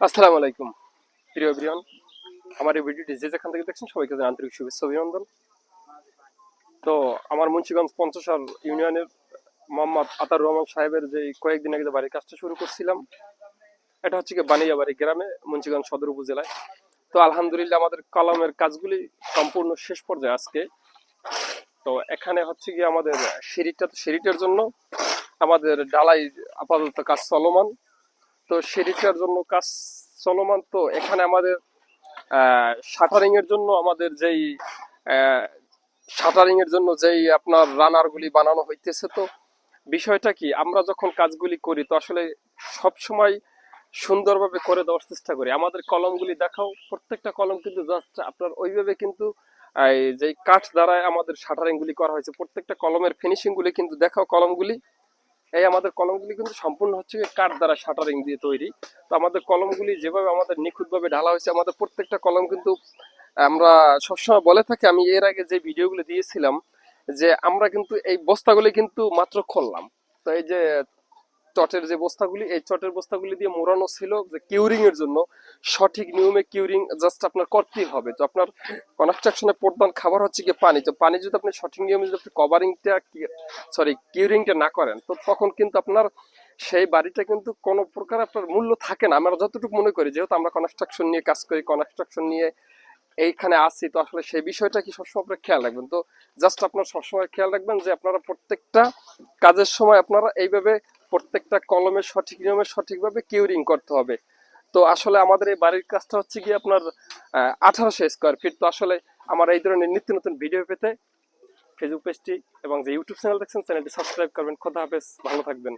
আসসালামু আলাইকুম। প্রিয় ব্রিয়ন আমার এই ভিডিওটি যে যেখান থেকে দেখছেন সবাইকে আন্তরিক শুভেচ্ছা অভিনন্দন। তো আমার মুন্সিগঞ্জ পঞ্চসাল ইউনিয়নের মোহাম্মদ আতার রহমান সাহেবের যে কয়েকদিন আগে বাড়ির কাজটা শুরু করছিলাম, এটা হচ্ছে কি বানিয়াবাড়ি গ্রামে, মুন্সিগঞ্জ সদর উপজেলায়। তো আলহামদুলিল্লাহ আমাদের কলমের কাজগুলি সম্পূর্ণ শেষ পর্যায়ে আজকে। তো এখানে হচ্ছে কি আমাদের সিঁড়িটা সিঁড়িটার জন্য আমাদের ডালাই আপাতত কাজ চলমান। তো সিঁড়িটার জন্য কাজ চলমান। তো এখানে আমাদের শাটারিং এর জন্য আমাদের যেই শাটারিং এর জন্য যেই আপনার রানার গুলি বানানো হইতেছে তো, বিষয়টা কি? আমরা যখন কাজগুলি করি তো আসলে সব সময় সুন্দরভাবে করে দেওয়ার চেষ্টা করি। আমাদের কলমগুলি দেখাও, প্রত্যেকটা কলম কিন্তু জাস্ট আপনার ওইভাবে কিন্তু যে কাঠ দ্বারা আমাদের শাটারিং গুলি করা হয়েছে, প্রত্যেকটা কলমের ফিনিশিংগুলি কিন্তু দেখাও কলমগুলি। এই আমাদের কলমগুলি কিন্তু সম্পূর্ণ হচ্ছে কাঠ দ্বারা শাটারিং দিয়ে তৈরি। তো আমাদের কলমগুলি যেভাবে আমাদের নিখুঁতভাবে ঢালা হয়েছে, আমাদের প্রত্যেকটা কলম কিন্তু আমরা সবসময় বলে থাকি, আমি এর আগে যে ভিডিওগুলো দিয়েছিলাম যে আমরা কিন্তু এই বস্তাগুলি কিন্তু মাত্র খুললাম। তো এই যে চটের যে বস্তাগুলি, এই চটের বস্তাগুলি দিয়ে মোড়ানো ছিল যে কিউরিং এর জন্য। সঠিক নিয়মে কিউরিং জাস্ট আপনার করতেই হবে। তো আপনার কনস্ট্রাকশনের প্রধান খাবার হচ্ছে কি পানি। তো পানি যদি আপনি সঠিক নিয়মে যদি আপনি কভারিংটা সরি কিউরিংটা না করেন, তো তখন কিন্তু আপনার সেই বাড়িটা কিন্তু কোনো প্রকার আপনার মূল্য থাকে না। আমরা যতটুকু মনে করি, যেহেতু আমরা কনস্ট্রাকশন নিয়ে কাজ করি কনস্ট্রাকশন নিয়ে এইখানে আছি, তো আসলে সেই বিষয়টা কি সবসময় আপনারা খেয়াল রাখবেন? তো জাস্ট আপনারা সবসময় খেয়াল রাখবেন যে আপনারা প্রত্যেকটা কাজের সময় আপনারা এইভাবে প্রত্যেকটা কলমে সঠিক নিয়মে সঠিকভাবে কিউরিং করতে হবে। তো আসলে আমাদের এই বাড়ির কাজটা হচ্ছে কি আপনার আঠারোশো স্কোয়ার ফিট তো আসলে আমার এই ধরনের নিত্য নতুন ভিডিও পেতে ফেসবুক পেজটি এবং যে ইউটিউব চ্যানেল দেখছেন চ্যানেলটি সাবস্ক্রাইব করবেন। খোদা হাফেজ, ভালো থাকবেন।